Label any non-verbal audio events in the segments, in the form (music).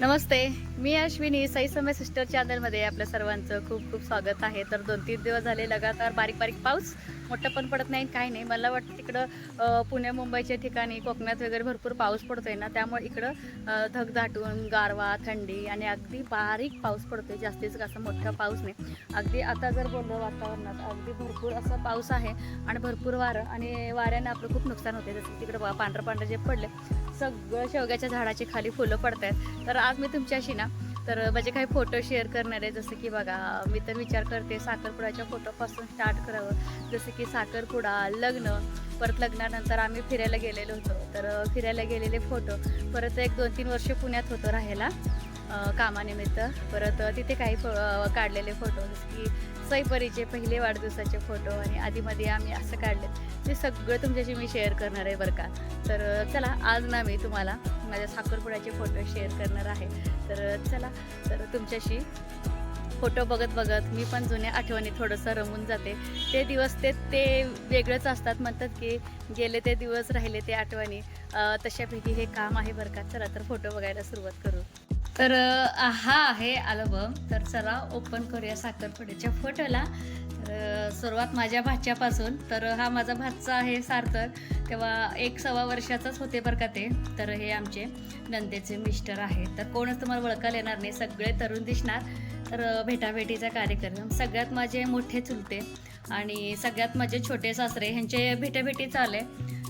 नमस्ते मी अश्विनी साई समय सिस्टर चॅनलमध्ये आपल्या सर्वांचं खूप खूप स्वागत आहे. तर दोन तीन दिवस झाले लगातार बारीक बारीक पाऊस मोठं पण पडत नाही काही नाही. मला वाटतं तिकडं पुणे मुंबईच्या ठिकाणी कोकणात वगैरे भरपूर पाऊस पडतो आहे ना त्यामुळे इकडं धगधाटून गारवा थंडी आणि अगदी बारीक पाऊस पडतो आहे जास्तीच असा मोठा पाऊस नाही. अगदी आता जर बोललं वातावरणात अगदी भरपूर असा पाऊस आहे आणि भरपूर वारं आणि वाऱ्यानं आपलं खूप नुकसान होते जसं तिकडं पांढरं पांढरं जे पडले सगळं शेवग्याच्या झाडाची खाली फुलं पडत आहेत तर आज मी तुमच्याशी ना तर माझे काही फोटो शेअर करणार आहे. जसं की बघा मी तर विचार करते साखरपुड्याच्या फोटोपासून स्टार्ट करावं. जसं की साखरपुडा लग्न परत लग्नानंतर आम्ही फिरायला गेलेलो होतो. तर फिरायला गेलेले फोटो परत एक दोन तीन वर्ष पुण्यात होतो राहायला. कामानिमित्त. परत तिथे काही फो काढलेले फोटो जसं की सईपरीचे पहिले वाढदिवसाचे फोटो आणि आधीमध्ये आम्ही असं काढले. ते सगळं तुमच्याशी मी शेअर करणार आहे बरं का. तर चला आज ना मी तुम्हाला माझ्या साखरपुड्याचे फोटो शेअर करणार आहे. तर चला तर तुमच्याशी फोटो बघत बघत मी पण जुन्या आठवणी थोडंसं रमून जाते. ते दिवस ते ते वेगळंच असतात. म्हणतात की गेले ते दिवस राहिले ते आठवणी. तशापैकी हे काम आहे बरं का. चला तर फोटो बघायला सुरुवात करू. तर हा आहे अल्बम तर चला ओपन करूया साखरपुड्याच्या फोटोला तर सुरुवात माझ्या भाच्यापासून. तर हा माझा भाचा आहे सार्थक. तेव्हा एक सव्वा वर्षाचाच होते बरं का ते. तर हे आमचे नंदेचे मिस्टर आहेत. तर कोणच तुम्हाला ओळखायला येणार नाही. सगळे तरुण दिसणार. तर भेटाभेटीचा कार्यक्रम. सगळ्यात माझे मोठे चुलते आणि सगळ्यात माझे छोटे सासरे ह्यांचे भेटाभेटी चालले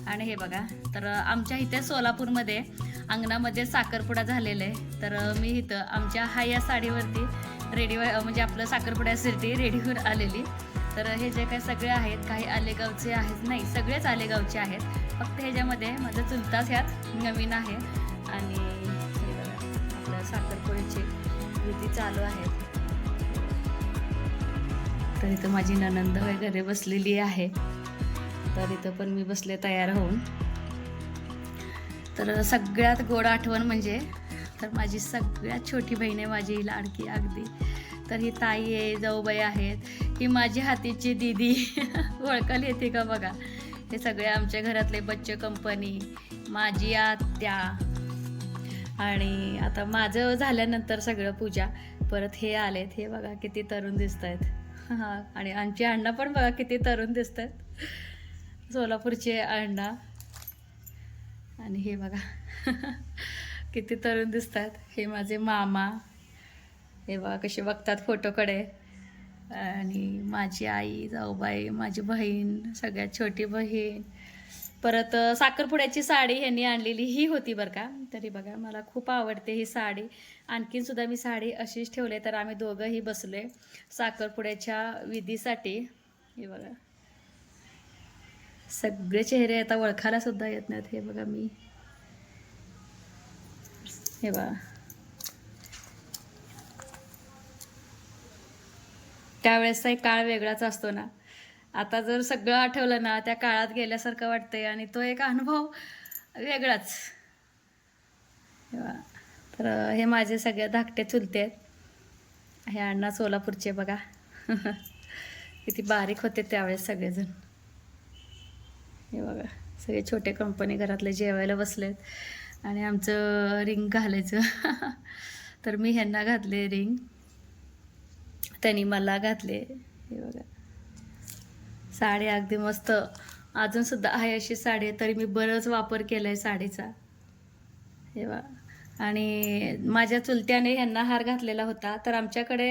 आणि हे बघा तर आमच्या इथे सोलापूरमध्ये अंगणामध्ये साखरपुडा झालेला आहे. तर मी इथं आमच्या हा या साडीवरती रेडी म्हणजे आपलं साखरपुड्यासाठी रेडीवर आलेली. तर हे जे काही सगळे आहेत काही आलेगावचे आहेत नाही सगळेच आलेगावचे आहेत. फक्त ह्याच्यामध्ये माझं चुलताच ह्यात नवीन आहे. आणि हे आपलं साखरपुड्याची विधी चालू आहेत तर इथं माझी ननंद वगैरे बसलेली आहे. तर इथं पण मी बसले तयार होऊन. तर सगळ्यात गोड आठवण म्हणजे तर माझी सगळ्यात छोटी बहीण आहे माझी लाडकी अगदी. तर ही ताई आहे जाऊबाई आहेत ही माझी हातीची दिदी. (laughs) ओळखायला येते का बघा? हे सगळे आमच्या घरातले बच्चे कंपनी माझी आत्या. आणि आता माझं झाल्यानंतर सगळं पूजा. परत हे आलेत हे बघा किती तरुण दिसत आहेत हां आणि आमची अण्णा पण बघा किती तरुण दिसत आहेत सोलापूरचे अण्णा. आणि हे बघा. किती तरुण दिसतात. हे माझे मामा. हे बघा कसे बघतात फोटोकडे आणि माझी आई जाऊबाई माझी बहीण सगळ्यात छोटी बहीण. परत साखरपुड्याची साडी ह्यांनी आणलेली. ही होती बरं का. तरी बघा मला खूप आवडते ही साडी. आणखीन सुद्धा मी साडी अशीच ठेवले तर आम्ही दोघंही बसलोय साखरपुड्याच्या विधीसाठी. हे बघा. सगळे चेहरे आता ओळखायला सुद्धा येत नाहीत. हे बघा मी. हे बघा. त्यावेळेसचा एक काळ वेगळाच असतो ना. आता जर सगळं आठवलं ना त्या काळात गेल्यासारखं वाटतंय आणि तो एक अनुभव वेगळाच. हे तर हे माझे सगळे धाकटे चुलते आहेत. हे अण्णा सोलापूरचे बघा. (laughs) किती बारीक होते त्यावेळेस सगळेजण. हे बघा सगळे छोटे कंपनी घरातले जेवायला बसलेत. आणि आमचं रिंग घालायचं. (laughs) तर मी ह्यांना घातले रिंग त्यांनी मला घातले. हे बघा. साडी अगदी मस्त. अजूनसुद्धा आहे अशी साडी आहे तरी मी बरंच वापर केला आहे साडीचा. हे बघा. आणि माझ्या चुलत्याने ह्यांना हार घातलेला होता. तर आमच्याकडे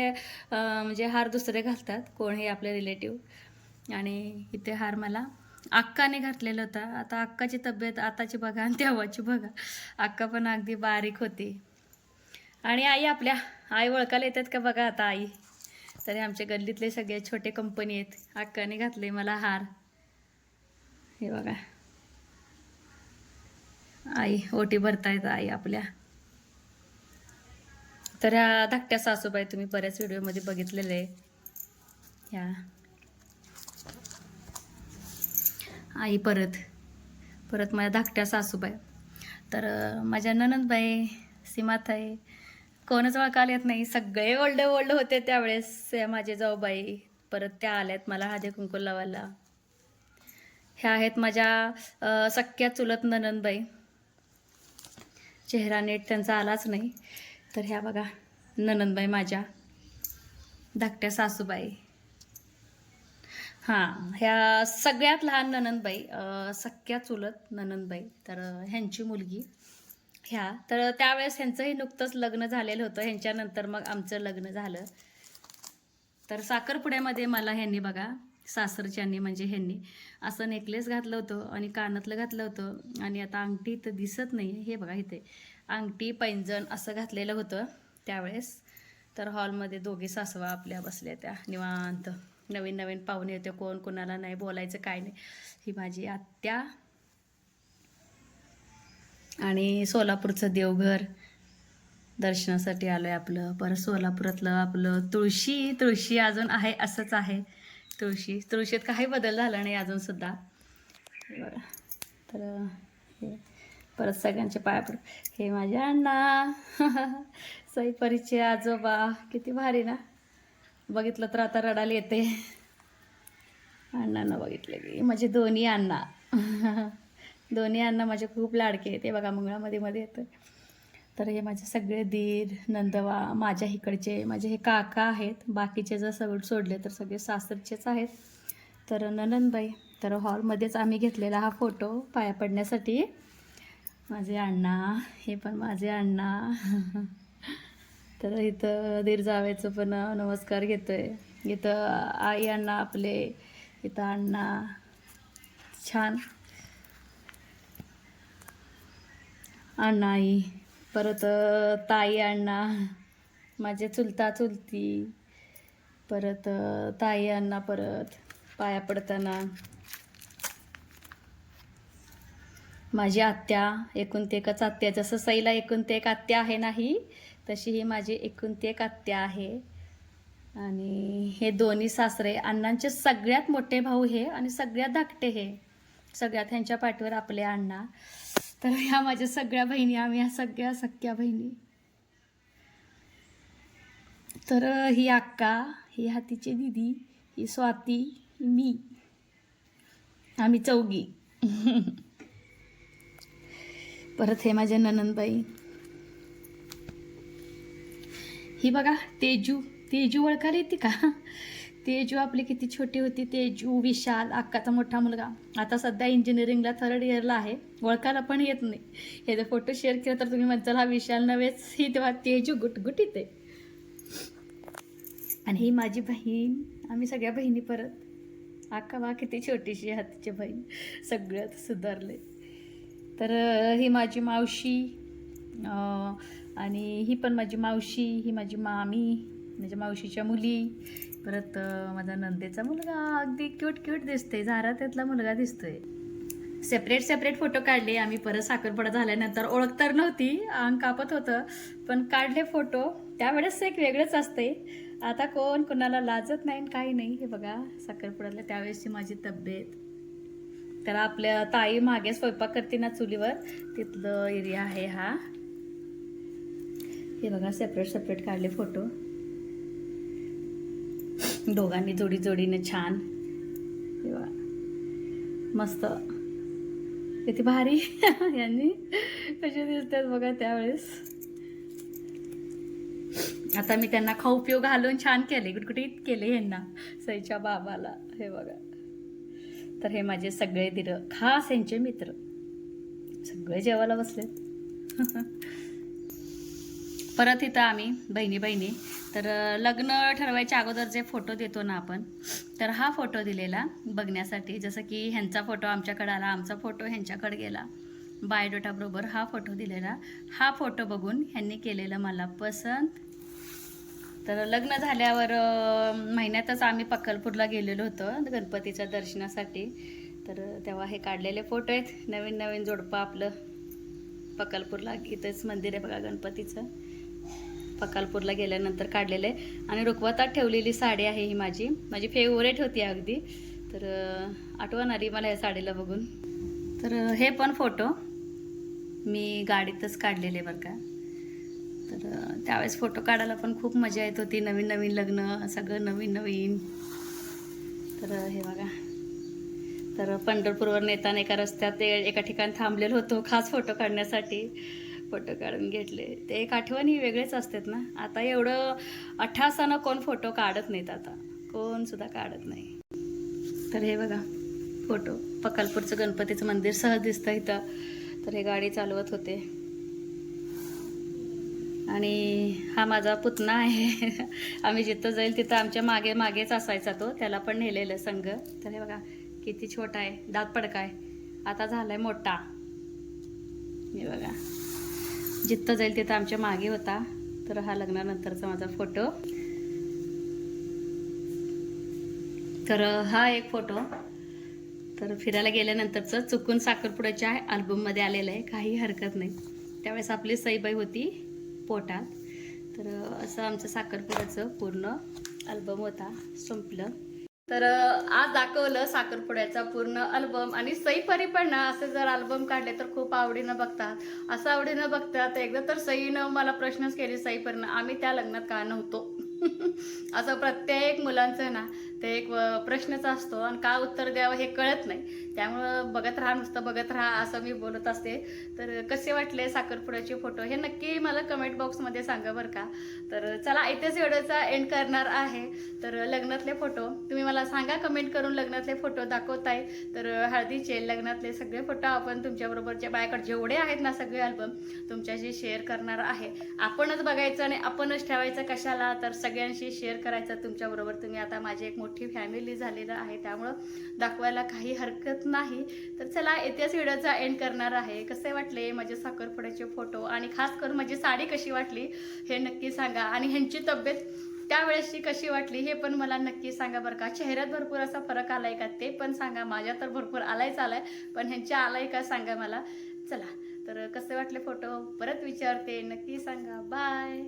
म्हणजे हार दुसरे घालतात. कोण हे आपले रिलेटिव्ह आणि इथे हार मला अक्काने घातलेला होता. आता अक्काची तब्येत आताची बघा आणि तेव्हाची बघा. अक्का पण अगदी बारीक होती. आणि आई आपल्या आई ओळखायला येतात का बघा आता आई? तरी आमच्या गल्लीतले सगळे छोटे कंपनी आहेत. अक्काने घातले मला हार. हे बघा. आई ओटी भरतायत आई आपल्या. तर ह्या धाकट्या सासूबाई तुम्ही बऱ्याच व्हिडिओमध्ये बघितलेले. आहे ह्या. आई परत. परत माझ्या धाकट्या सासूबाई. तर माझ्या ननंदबाई सीमाताई कोणच ओळखायला येत नाही. सगळे ओल्ड ओल्ड होते त्यावेळेस. माझे जाऊबाई परत त्या आल्यात मला हादे कुंकू लावायला. ह्या आहेत माझ्या सख्या चुलत ननंदबाई. चेहरा नीट त्यांचा आलाच नाही. तर ह्या बघा ननंदबाई माझ्या. धाकट्या सासूबाई. हां ह्या सगळ्यात लहान ननंदबाई सख्या चुलत ननंदबाई तर ह्यांची मुलगी. ह्या तर त्यावेळेस ह्यांचंही नुकतंच लग्न झालेलं होतं. ह्यांच्यानंतर मग आमचं लग्न झालं. तर साखरपुड्यामध्ये मला ह्यांनी बघा सासरच्यांनी म्हणजे ह्यांनी असं नेकलेस घातलं होतं आणि कानातलं घातलं होतं. आणि आता अंगठी तर दिसत नाही हे बघा इथे अंगठी पैंजण असं घातलेलं होतं त्यावेळेस. तर हॉलमध्ये दोघे सासवा आपल्या बसल्या त्या निवांत. नवीन नवीन पाहुणे होते कोण कोणाला नाही बोलायचं काय नाही. ही माझी आत्या. आणि सोलापूरचं देवघर. दर्शनासाठी आलो आहे आपलं. परत सोलापुरातलं आपलं तुळशी. तुळशी अजून आहे असंच आहे. तुळशी. तुळशीत काही बदल झाला नाही अजूनसुद्धा बरं. तर हे. परत सगळ्यांचे पाया पड हे माझे अण्णा. (laughs) सईपरीचे आजोबा. किती भारी ना. बघितलं तर आता रडायला येते. अण्णांना बघितलं की माझे दोन्ही अण्णा. दोन्ही अण्णा माझे खूप लाडके आहेत. ते बघा मंगळामध्ये मध्ये येतं. तर हे माझे सगळे दीर नंदवा माझ्या इकडचे माझे हे काका आहेत. बाकीचे जर सगळं सोडले तर सगळे सासरचेच आहेत. तर ननंदबाई तर हॉलमध्येच आम्ही घेतलेला हा फोटो पाया पडण्यासाठी. माझे अण्णा हे पण माझे अण्णा. तर इथं दीर जावेचं पण नमस्कार घेतोय. इथं आई अण्णा आपले इथं अण्णा. छान. अण्णा आई. परत ताई अण्णा. माझे चुलता चुलती. परत ताई अण्णा परत पाया पडताना. माझी आत्या एकूण ते एकच आत्या. जसं सईला एकूण ते एक आत्या आहे नाही तशी ही माझी एकूण ती एक आत्या आहे. आणि हे दोन्ही सासरे अण्णांचे सगळ्यात मोठे भाऊ हे आणि सगळ्यात धाकटे हे. सगळ्यात ह्यांच्या पाठीवर आपले अण्णा. तर ह्या माझ्या सगळ्या बहिणी आम्ही ह्या सगळ्या सख्या बहिणी. तर ही अक्का ही हातीची दिदी ही स्वाती ही मी. आम्ही चौघी. (laughs) परत हे माझ्या ननंदबाई. ही बघा तेजू तेजू ओळखायला येते का? तेजू आपली किती छोटी होती तेजू विशाल अक्काचा मोठा मुलगा. आता सध्या इंजिनिअरिंगला थर्ड इयरला आहे. ओळखायला पण येत नाही. हे जर फोटो शेअर केला तर तुम्ही म्हणताल हा विशाल नव्हेच. ही तेव्हा तेजू गुटगुट आहे. आणि ही माझी बहीण आम्ही सगळ्या बहिणी परत. अक्का बा किती छोटीशी हातीची बहीण. सगळ्यात सुधारले तर ही माझी मावशी आणि ही पण माझी मावशी ही माझी मामी माझ्या मावशीच्या मुली. परत माझा नंदेचा मुलगा. अगदी क्यूट क्यूट दिसते झारा त्यातला मुलगा दिसतोय. सेपरेट सेपरेट फोटो काढले. आम्ही परत साखरपुडा झाल्यानंतर ओळख तर नव्हती. अंग कापत होतं. पण काढले फोटो त्यावेळेस एक वेगळंच असते आता कोण कोणाला लाजत नाही आणि काही नाही. हे बघा साखरपुड्याला त्यावेळेसची माझी तब्येत. तर आपल्या ताई मागे स्वयंपाक करते ना चुलीवर. तिथलं एरिया आहे हा. हे बघा सेपरेट सेपरेट काढले फोटो दोघांनी जोडी जोडीने छान. हे बघा. मस्त. किती भारी. (laughs) यांनी कसे दिसतात बघा त्यावेळेस. आता मी त्यांना खाऊ पिऊ घालून छान केले. गुटगुटीत केले यांना. सईच्या बाबाला. हे बघा. तर हे माझे सगळे दिर. खास यांचे मित्र. सगळे जेवायला बसलेत. (laughs) परत इथं आम्ही बहिणी बहिणी तर लग्न ठरवायच्या अगोदर जे फोटो देतो ना आपण तर हा फोटो दिलेला बघण्यासाठी. जसं की ह्यांचा फोटो आमच्याकडे आला आमचा फोटो ह्यांच्याकडे गेला. बायोडेटाबरोबर हा फोटो दिलेला. हा फोटो बघून ह्यांनी केलेलं मला पसंत. तर लग्न झाल्यावर महिन्यातच आम्ही पक्कलपूरला गेलेलो होतो गणपतीच्या दर्शनासाठी. तर तेव्हा हे काढलेले फोटो आहेत. नवीन नवीन जोडपं आपलं. पक्कलपूरला इथंच मंदिर आहे बघा गणपतीचं. पकालपूरला गेल्यानंतर काढलेलं आहे. आणि रुखवतात ठेवलेली साडी आहे ही माझी. माझी फेवरेट होती अगदी. तर आठवण आली मला या साडीला बघून. तर हे पण फोटो मी गाडीतच काढलेले बरं का. तर त्यावेळेस फोटो काढायला पण खूप मजा येत होती. नवीन नवीन लग्न सगळं नवीन नवीन. तर हे बघा. तर पंढरपूरवर नेताना एका रस्त्यात एका ठिकाणी थांबलेलो होतो. खास फोटो काढण्यासाठी. फोटो काढून घेतले. ते एक आठवणी वेगळेच असतात ना. आता एवढं अठ्ठासानं कोण फोटो काढत नाहीत आता. कोण सुद्धा काढत नाही. तर हे बघा फोटो पकालपूरचं गणपतीचं मंदिर सहज दिसतं इथं. तर हे गाडी चालवत होते. आणि हा माझा पुतणा आहे. (laughs) आम्ही जिथं जाईल तिथं आमच्या मागे मागेच असायचा तो. त्याला पण नेलेलं संघ. तर हे बघा किती छोटा आहे. दात पडका आहे आता झालाय मोठा. हे बघा. जिथं जाईल तिथं आमच्या मागे होता. तर हा लग्नानंतरचा माझा फोटो. तर हा एक फोटो. तर फिरायला गेल्यानंतरचं चुकून साखरपुड्याच्या अल्बममध्ये आलेलं आहे. काही हरकत नाही. त्यावेळेस आपली सईबाई होती पोटात. तर असं आमचं साखरपुड्याचं पूर्ण अल्बम होता. संपलं. तर आज दाखवलं साखरपुड्याचा पूर्ण अल्बम आणि सईपरी पण ना असे जर अल्बम काढले तर खूप आवडीनं बघतात. असं आवडीनं बघतात एकदा तर सईनं मला प्रश्नच केले सईपरीनं. आम्ही त्या लग्नात का नव्हतो? (laughs) असं प्रत्येक मुलांचं ना ते एक प्रश्नच असतो आणि का उत्तर द्यावं हे कळत नाही. त्यामुळं बघत राहा नुसतं बघत राहा असं मी बोलत असते. तर कसे वाटले साखरपुड्याचे फोटो हे नक्की मला कमेंट बॉक्समध्ये सांगा बरं का. तर चला इथेच व्हिडिओचा एंड करणार आहे. तर लग्नातले फोटो तुम्ही मला सांगा कमेंट करून लग्नातले फोटो दाखवताय. तर हळदीचे लग्नातले सगळे फोटो आपण तुमच्याबरोबरच्या बायाकडे जेवढे आहेत ना सगळे अल्बम तुमच्याशी शेअर करणार आहे. आपणच बघायचं आणि आपणच ठेवायचं कशाला? तर सगळ्यांशी शेअर करायचं तुमच्याबरोबर तुम्ही आता माझे एक मोठी फॅमिली झालेलं आहे. त्यामुळं दाखवायला काही हरकत नाही. तर चला येत्याच व्हिडिओचा एंड करणार आहे. कसे वाटले माझे साखरपुड्याचे फोटो आणि खास करून माझी साडी कशी वाटली हे नक्की सांगा. आणि ह्यांची तब्येत त्यावेळेसची कशी वाटली हे पण मला नक्की सांगा बरं का. चेहऱ्यात भरपूर असा फरक आलाय का ते पण सांगा. माझ्या तर भरपूर आलायच आलाय पण ह्यांच्या आलाय का सांगा मला. चला तर कसे वाटले फोटो परत विचारते. नक्की सांगा. बाय